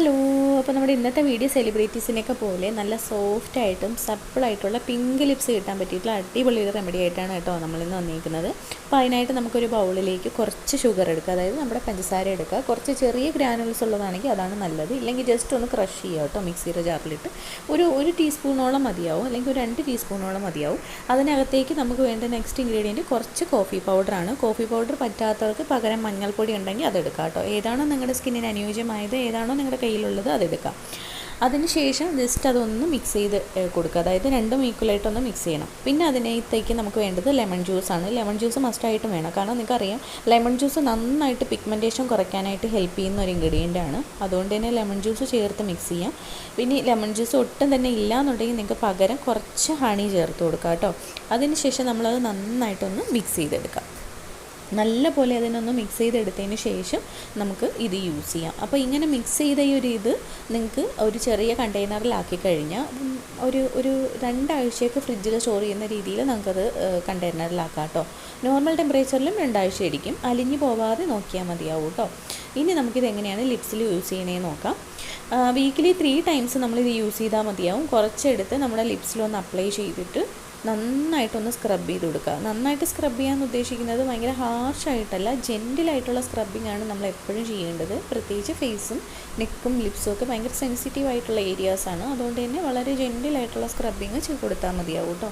Hallo. അപ്പോൾ നമ്മുടെ ഇന്നത്തെ വീഡിയോ സെലിബ്രിറ്റീസിനെയൊക്കെ പോലെ നല്ല സോഫ്റ്റ് ആയിട്ടും സപ്പിളായിട്ടുള്ള പിങ്ക് ലിപ്സ് കിട്ടാൻ പറ്റിയിട്ടുള്ള അടിപൊളി ഒരു റെമഡി ആയിട്ടാണ് കേട്ടോ നമ്മളിന്ന് വന്നിരിക്കുന്നത് അപ്പോൾ അതിനായിട്ട് നമുക്കൊരു ബൗളിലേക്ക് കുറച്ച് ഷുഗർ എടുക്കുക. അതായത് നമ്മുടെ പഞ്ചസാര എടുക്കുക. കുറച്ച് ചെറിയ ഗ്രാനുൾസ് ഉള്ളതാണെങ്കിൽ അതാണ് നല്ലത്. ഇല്ലെങ്കിൽ ജസ്റ്റ് ഒന്ന് ക്രഷ് ചെയ്യുക കേട്ടോ മിക്സിയുടെ ജാറിലിട്ട്. ഒരു ഒരു ടീസ്പൂണോളം മതിയാവും. അല്ലെങ്കിൽ ഒരു രണ്ട് ടീസ്പൂണോളം മതിയാവും. അതിനകത്തേക്ക് നമുക്ക് വേണ്ട നെക്സ്റ്റ് ഇൻഗ്രീഡിയന്റ് കുറച്ച് കോഫി പൗഡറാണ് കോഫി പൗഡർ പറ്റാത്തവർക്ക് പകരം മഞ്ഞൾപ്പൊടി ഉണ്ടെങ്കിൽ അതെടുക്കാം കേട്ടോ. ഏതാണോ നിങ്ങളുടെ സ്കിന്നിന് അനുയോജ്യമായത് ഏതാണോ നിങ്ങളുടെ കയ്യിലുള്ളത് അതെടുക്കാം അതിനുശേഷം ജസ്റ്റ് അതൊന്ന് മിക്സ് ചെയ്ത് കൊടുക്കുക. അതായത് രണ്ടും ഈക്വലായിട്ടൊന്ന് മിക്സ് ചെയ്യണം. പിന്നെ അതിനകത്തേക്ക് നമുക്ക് വേണ്ടത് ലെമൺ ജ്യൂസാണ് ലെമൺ ജ്യൂസ് മസ്റ്റായിട്ടും വേണം. കാരണം നിങ്ങൾക്കറിയാം ലെമൺ ജ്യൂസ് നന്നായിട്ട് പിഗ്മെന്റേഷൻ കുറയ്ക്കാനായിട്ട് ഹെൽപ്പ് ചെയ്യുന്ന ഒരു ഇൻഗ്രീഡിയന്റ് ആണ്. അതുകൊണ്ട് തന്നെ ലെമൺ ജ്യൂസ് ചേർത്ത് മിക്സ് ചെയ്യാം. പിന്നെ ലെമൺ ജ്യൂസ് ഒട്ടും തന്നെ ഇല്ല എന്നുണ്ടെങ്കിൽ നിങ്ങൾക്ക് പകരം കുറച്ച് ഹണി ചേർത്ത് കൊടുക്കുക കേട്ടോ. അതിനുശേഷം നമ്മളത് നന്നായിട്ടൊന്ന് മിക്സ് ചെയ്തെടുക്കാം. നല്ല പോലെ അതിനൊന്ന് മിക്സ് ചെയ്തെടുത്തതിന് ശേഷം നമുക്ക് ഇത് യൂസ് ചെയ്യാം. അപ്പോൾ ഇങ്ങനെ മിക്സ് ചെയ്ത ഈ ഒരു ഇത് നിങ്ങൾക്ക് ഒരു ചെറിയ കണ്ടെയ്നറിലാക്കി കഴിഞ്ഞാൽ ഒരു ഒരു രണ്ടാഴ്ചയൊക്കെ ഫ്രിഡ്ജിൽ സ്റ്റോർ ചെയ്യുന്ന രീതിയിൽ നമുക്കത് കണ്ടെയ്നറിലാക്കാം കേട്ടോ നോർമൽ ടെമ്പറേച്ചറിലും രണ്ടാഴ്ച ഇരിക്കും അലിഞ്ഞു പോവാതെ നോക്കിയാൽ മതിയാവും കേട്ടോ ഇനി നമുക്കിത് എങ്ങനെയാണ് ലിപ്സിൽ യൂസ് ചെയ്യണേന്ന് നോക്കാം. വീക്കിലി ത്രീ ടൈംസ് നമ്മളിത് യൂസ് ചെയ്താൽ മതിയാവും. കുറച്ചെടുത്ത് നമ്മുടെ ലിപ്സിലൊന്ന് അപ്ലൈ ചെയ്തിട്ട് നന്നായിട്ടൊന്ന് സ്ക്രബ് ചെയ്ത് കൊടുക്കുക. നന്നായിട്ട് സ്ക്രബ് ചെയ്യാൻ ഉദ്ദേശിക്കുന്നത് ഭയങ്കര ഹാർഷായിട്ടല്ല ജെന്റിലായിട്ടുള്ള സ്ക്രബിംഗ് ആണ് നമ്മൾ എപ്പോഴും ചെയ്യേണ്ടത്. പ്രത്യേകിച്ച് ഫേസും നെക്കും ലിപ്സും ഒക്കെ ഭയങ്കര സെൻസിറ്റീവ് ആയിട്ടുള്ള ഏരിയാസാണ് അതുകൊണ്ട് തന്നെ വളരെ ജെന്റിലായിട്ടുള്ള സ്ക്രബിങ് ചെയ്ത് കൊടുത്താൽ മതിയാവും കേട്ടോ.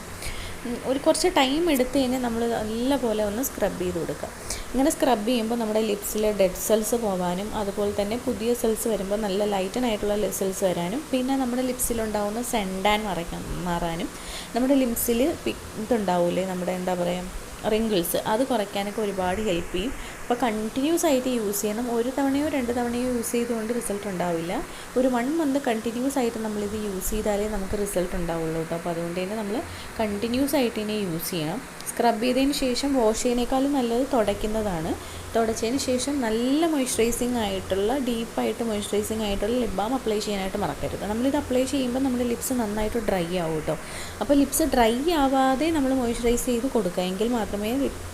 ഒരു കുറച്ച് ടൈം എടുത്ത് കഴിഞ്ഞാൽ നമ്മൾ നല്ലപോലെ ഒന്ന് സ്ക്രബ് ചെയ്ത് കൊടുക്കുക ഇങ്ങനെ സ്ക്രബ് ചെയ്യുമ്പോൾ നമ്മുടെ ലിപ്സിലെ ഡെഡ് സെൽസ് പോകാനും അതുപോലെ തന്നെ പുതിയ സെൽസ് വരുമ്പോൾ നല്ല ലൈറ്റൻ ആയിട്ടുള്ള സെൽസ് വരാനും പിന്നെ നമ്മുടെ ലിപ്സിലുണ്ടാവുന്ന സെൻഡാൻ മറയ്ക്കാൻ മാറാനും നമ്മുടെ ലിപ്സിൽ ഇതുണ്ടാവില്ലേ നമ്മുടെ എന്താ പറയുക റിങ്കിൾസ് അത് കുറയ്ക്കാനൊക്കെ ഒരുപാട് ഹെൽപ്പ് ചെയ്യും. അപ്പോൾ കണ്ടിന്യൂസ് ആയിട്ട് യൂസ് ചെയ്യണം. ഒരു തവണയോ രണ്ട് തവണയോ യൂസ് ചെയ്തുകൊണ്ട് റിസൾട്ട് ഉണ്ടാവില്ല. ഒരു വൺ മന്ത് കണ്ടിന്യൂസ് ആയിട്ട് നമ്മളിത് യൂസ് ചെയ്താലേ നമുക്ക് റിസൾട്ട് ഉണ്ടാവുള്ളൂ കേട്ടോ അപ്പോൾ അതുകൊണ്ട് തന്നെ നമ്മൾ കണ്ടിന്യൂസ് ആയിട്ട് ഇനി യൂസ് ചെയ്യണം. സ്ക്രബ് ചെയ്തതിന് ശേഷം വാഷ് ചെയ്യുന്നതിനേക്കാളും നല്ലത് തുടയ്ക്കുന്നതാണ്. തുടച്ചതിന് ശേഷം നല്ല മോയ്സ്ചറൈസിങ് ആയിട്ടുള്ള ഡീപ്പായിട്ട് മോയ്സ്ചറൈസിങ് ആയിട്ടുള്ള ലിപ് ബാം അപ്ലൈ ചെയ്യാനായിട്ട് മറക്കരുത്. നമ്മളിത് അപ്ലൈ ചെയ്യുമ്പോൾ നമ്മുടെ ലിപ്സ് നന്നായിട്ട് ഡ്രൈ ആവും കേട്ടോ അപ്പോൾ ലിപ്സ് ഡ്രൈ ആവാതെ നമ്മൾ മോയ്സ്ചറൈസ് ചെയ്ത് കൊടുക്കുക. എങ്കിൽ മാത്രമേ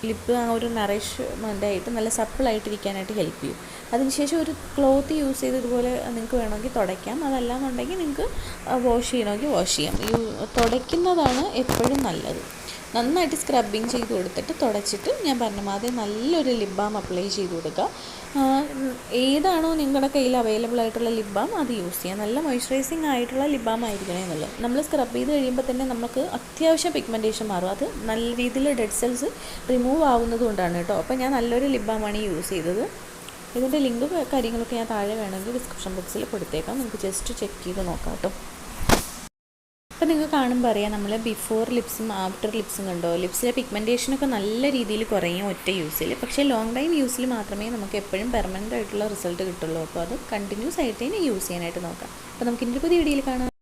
ലിപ്പ് ആ ഒരു നറിഷ്മെന്റ് ആയിട്ട് നല്ല സപ്പിളായിട്ടിരിക്കാനായിട്ട് ഹെൽപ്പ് ചെയ്യും. അതിനുശേഷം ഒരു ക്ലോത്ത് യൂസ് ചെയ്ത് ഇതുപോലെ നിങ്ങൾക്ക് വേണമെങ്കിൽ തുടയ്ക്കാം. അതല്ലാന്നുണ്ടെങ്കിൽ നിങ്ങൾക്ക് വാഷ് ചെയ്യണമെങ്കിൽ വാഷ് ചെയ്യാം. ഈ തുടയ്ക്കുന്നതാണ് എപ്പോഴും നല്ലത്. നന്നായിട്ട് സ്ക്രബിങ് ചെയ്ത് കൊടുത്തിട്ട് തുടച്ചിട്ട് ഞാൻ പറഞ്ഞ മാതിരി നല്ലൊരു ലിപ് ബാം അപ്ലൈ ചെയ്ത് കൊടുക്കുക ഏതാണോ നിങ്ങളുടെ കയ്യിൽ അവൈലബിൾ ആയിട്ടുള്ള ലിപ് ബാം അത് യൂസ് ചെയ്യുക നല്ല മോയ്സ്ചറൈസിങ് ആയിട്ടുള്ള ലിപ് ബാം ആയിരിക്കണേ എന്നുള്ളത്. നമ്മൾ സ്ക്രബ് ചെയ്ത് കഴിയുമ്പോൾ തന്നെ നമുക്ക് അത്യാവശ്യം പിഗ്മെന്റേഷൻ മാറും. അത് നല്ല രീതിയിൽ ഡെഡ് സെൽസ് റിമൂവ് ആവുന്നത് കൊണ്ടാണ് കേട്ടോ. അപ്പോൾ ഞാൻ നല്ലൊരു ലിപ് ബാമാണ് യൂസ് ചെയ്തത്. ഇതിന്റെ ലിങ്ക് കാര്യങ്ങളൊക്കെ ഞാൻ താഴെ വേണമെങ്കിൽ ഡിസ്ക്രിപ്ഷൻ ബോക്സിൽ കൊടുത്തേക്കാം. നിങ്ങൾക്ക് ജസ്റ്റ് ചെക്ക് ചെയ്ത് നോക്കാം കേട്ടോ. അപ്പോൾ നിങ്ങൾക്ക് കാണുമ്പോൾ അറിയാം നമ്മൾ ബിഫോർ ലിപ്സും ആഫ്റ്റർ ലിപ്സും കണ്ടോ? ലിപ്സിലെ പിഗ്മെന്റേഷനൊക്കെ നല്ല രീതിയിൽ കുറയും ഒറ്റ യൂസിൽ പക്ഷേ ലോങ് ടൈം യൂസിൽ മാത്രമേ നമുക്ക് എപ്പോഴും പെർമനന്റ് ആയിട്ടുള്ള റിസൾട്ട് കിട്ടുള്ളൂ. അപ്പോൾ അത് കണ്ടിന്യൂസ് ആയിട്ട് തന്നെ യൂസ് ചെയ്യാനായിട്ട് നോക്കാം. അപ്പോൾ നമുക്ക് ഇനി പുതിയ വീഡിയോയിൽ കാണാം.